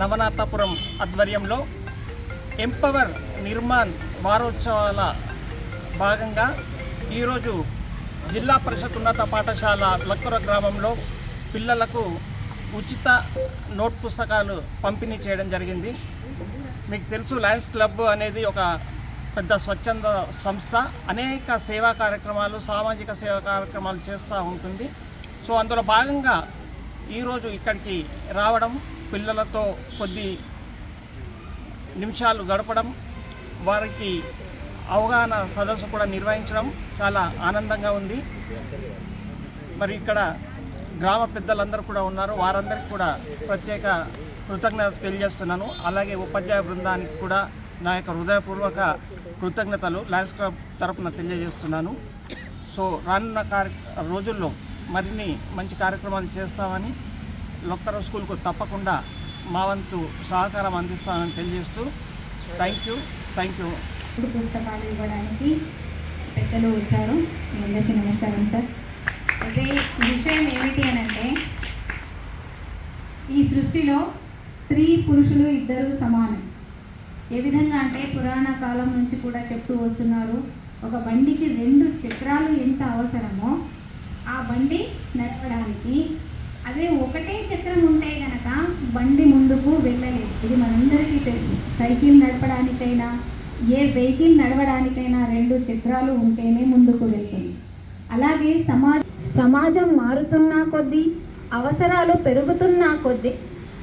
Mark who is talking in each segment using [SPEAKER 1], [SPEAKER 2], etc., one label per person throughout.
[SPEAKER 1] నవనాథపురం ఆధ్వర్యంలో ఎంపవర్ నిర్మాణ్ వారోత్సవాల భాగంగా ఈరోజు జిల్లా పరిషత్ ఉన్నత పాఠశాల లక్కుర గ్రామంలో పిల్లలకు ఉచిత నోట్ పుస్తకాలు పంపిణీ చేయడం జరిగింది. మీకు తెలుసు లయన్స్ క్లబ్ అనేది ఒక పెద్ద స్వచ్ఛంద సంస్థ. అనేక సేవా కార్యక్రమాలు సామాజిక సేవా కార్యక్రమాలు చేస్తూ ఉంటుంది. సో అందులో భాగంగా ఈరోజు ఇక్కడికి రావడం పిల్లలతో కొద్ది నిమిషాలు గడపడం వారికి అవగాహన సదస్సు కూడా నిర్వహించడం చాలా ఆనందంగా ఉంది. మరి ఇక్కడ గ్రామ పెద్దలందరూ కూడా ఉన్నారు. వారందరికీ కూడా ప్రత్యేక కృతజ్ఞత తెలియజేస్తున్నాను. అలాగే ఉపాధ్యాయ బృందానికి కూడా నా యొక్క హృదయపూర్వక కృతజ్ఞతలు. లయన్స్ క్లబ్ తరపున తెలియజేస్తున్నాను. సో రానున్న కార్య రోజుల్లో మరిన్ని మంచి కార్యక్రమాలు చేస్తామని లొక్కర స్కూల్కు తప్పకుండా మా వంతు సహకారం అందిస్తామని తెలియజేస్తూ థ్యాంక్ యూ థ్యాంక్ యూ
[SPEAKER 2] ఇప్పుడు పుస్తకాలు ఇవ్వడానికి పెద్దలు వచ్చారు. అందరికీ నమస్కారం సార్. అయితే విషయం ఏమిటి అని అంటే ఈ సృష్టిలో స్త్రీ పురుషులు ఇద్దరు సమానం. ఏ విధంగా అంటే పురాణ కాలం నుంచి కూడా చెప్తూ వస్తున్నారు ఒక బండికి రెండు చక్రాలు ఎంత అవసరమో ఆ బండి నడపడానికి. అదే ఒకటే చక్రం ఉంటే కనుక బండి ముందుకు వెళ్ళలేదు. ఇది మనందరికీ తెలుసు. సైకిల్ నడపడానికైనా ఏ వెహికల్ నడవడానికైనా రెండు చక్రాలు ఉంటేనే ముందుకు వెళ్తుంది. అలాగే సమాజ సమాజం మారుతున్న కొద్దీ అవసరాలు పెరుగుతున్న కొద్దీ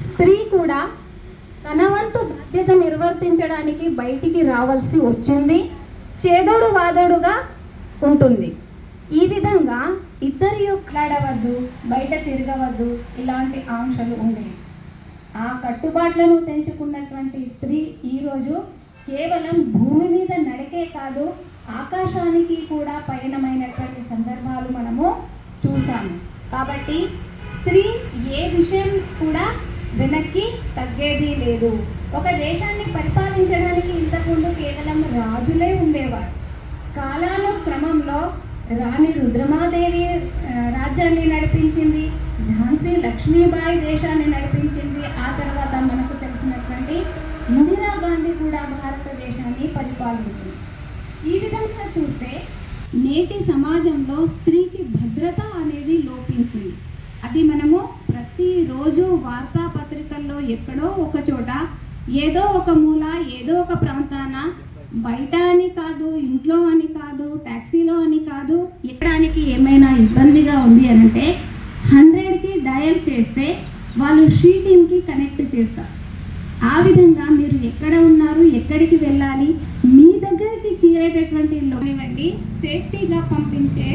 [SPEAKER 2] స్త్రీ కూడా తన వంతు బాధ్యత నిర్వర్తించడానికి బయటికి రావాల్సి వచ్చింది. చేదోడు వాదోడుగా ఉంటుంది. ఈ విధంగా ఇద్దరి యొక్కలాడవద్దు బయట తిరగవద్దు ఇలాంటి ఆంక్షలు ఉండేవి ఆ కట్టుబాట్లను తెంచుకున్నటువంటి స్త్రీ ఈరోజు కేవలం భూమి మీద నడికే కాదు ఆకాశానికి కూడా పయనమైనటువంటి సందర్భాలు మనము చూసాము కాబట్టి స్త్రీ ఏ విషయం కూడా వెనక్కి తగ్గేది లేదు. ఒక దేశాన్ని పరిపాలించడానికి ఇంతకుముందు కేవలం రాజులే ఉండేవారు. కాలానుక్రమంలో రాణి రుద్రమాదేవి రాజ్యాన్ని నడిపించింది ఝాన్సీ లక్ష్మీబాయి దేశాన్ని నడిపించింది. ఆ తర్వాత మనకు తెలిసినటువంటి ఇందిరా గాంధీ కూడా భారతదేశాన్ని పరిపాలించింది. ఈ విధంగా చూస్తే నేటి సమాజంలో స్త్రీకి భద్రత అనేది లోపించింది. అది మనము ప్రతిరోజు వార్తాపత్రికల్లో ఎక్కడో ఒక చోట ఏదో ఒక మూల ఏదో ఒక ప్రాంతాన బయట అని కాదు ఇంట్లో అని కాదు ట్యాక్సీలో అని కాదు ఏమైనా ఇబ్బందిగా ఉంది అని అంటే హండ్రెడ్కి డయల్ చేస్తే వాళ్ళు షీ టీమ్కి కనెక్ట్ చేస్తారు. ఆ విధంగా మీరు ఎక్కడ ఉన్నారు ఎక్కడికి వెళ్ళాలి మీ దగ్గరికి చేరేటటువంటి లోనివ్వండి సేఫ్టీగా పంపించే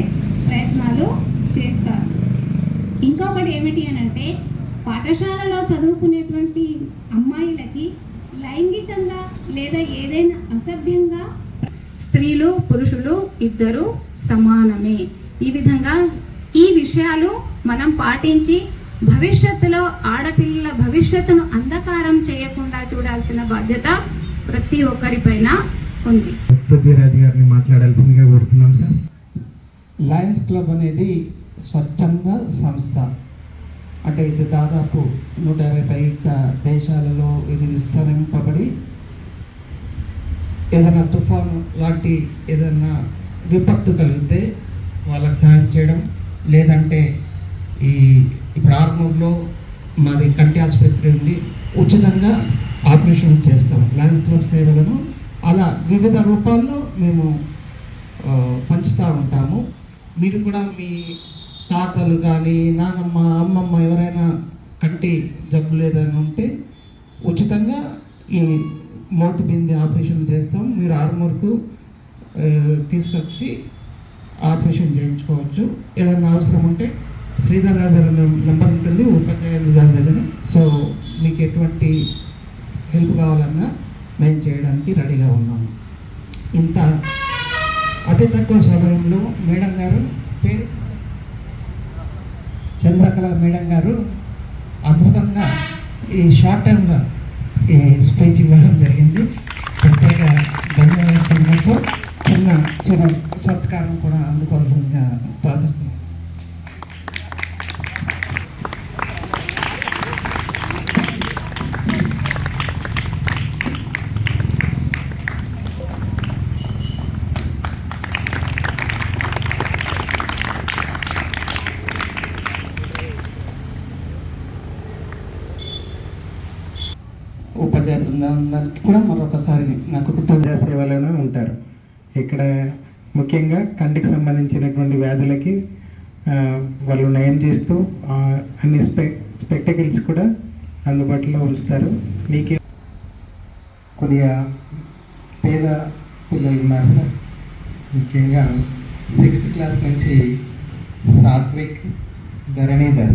[SPEAKER 2] ప్రయత్నాలు చేస్తారు. ఇంకొకటి ఏమిటి అని అంటే పాఠశాలలో చదువుకునేటువంటి అమ్మాయిలకి లైంగికంగా లేదా ఏదైనా అసభ్యంగా స్త్రీలు పురుషులు ఇద్దరు సమానమే. ఈ విధంగా ఈ విషయాలు మనం పాటించి భవిష్యత్తులో ఆడపిల్లల భవిష్యత్తును అంధకారం చేయకుండా చూడాల్సిన బాధ్యత ప్రతి ఒక్కరిపైన ఉంది.
[SPEAKER 3] పృథ్వీరాజ్ గారిని మాట్లాడాల్సిందిగా కోరుతున్నాం సార్.
[SPEAKER 4] లయన్స్ క్లబ్ అనేది స్వచ్ఛంద సంస్థ. అంటే ఇది దాదాపు నూట యాభై పైగా దేశాలలో ఇది విస్తరింపబడి ఏదైనా తుఫాను లాంటి ఏదైనా విపత్తు కలిగితే వాళ్ళకి సహాయం చేయడం లేదంటే ఈ ఇప్పుడు ఆర్మూర్లో మాది కంటి ఆసుపత్రి ఉంది. ఉచితంగా ఆపరేషన్స్ చేస్తాం. లయన్స్ క్లబ్ సేవలను అలా వివిధ రూపాల్లో మేము పంచుతూ ఉంటాము. మీరు కూడా మీ తాతలు కానీ నానమ్మ అమ్మమ్మ ఎవరైనా కంటి జబ్బు లేదని ఉంటే ఉచితంగా ఈ మోతు బింది ఆపరేషన్ చేస్తాం. మీరు ఆర్మూర్కు తీసుకొచ్చి ఆపరేషన్ చేయించుకోవచ్చు. ఏదైనా అవసరం ఉంటే శ్రీధర్ గారి నెంబర్ ఉంటుంది ఉపాధ్యాయులు గారి దగ్గర. సో మీకు ఎటువంటి హెల్ప్ కావాలన్నా మేము చేయడానికి రెడీగా ఉన్నాము. ఇంత అతి తక్కువ సమయంలో మేడం గారు పేరు చంద్రకళ మేడం గారు అద్భుతంగా ఈ షార్ట్ టర్మ్గా ఈ స్పీచ్ ఇవ్వడం జరిగింది. చిన్న సత్కారం కూడా అందుకోవాల్సిందిగా ప్రార్థిస్తున్నాం. ఉపాధ్యాయ కూడా మరొకసారి నాకు
[SPEAKER 3] కృతజ్ఞ సేవలోనే ఉంటారు. ఇక్కడ ముఖ్యంగా కంటికి సంబంధించినటువంటి వ్యాధులకి వాళ్ళు నయం చేస్తూ అన్ని స్పె స్పెక్టకిల్స్ కూడా అందుబాటులో ఉంచుతారు. మీకే కొద్దిగా పేద పిల్లలు ఉన్నారు సార్. ముఖ్యంగా సిక్స్త్ క్లాస్ నుంచి సాత్విక్ ధరణీధర్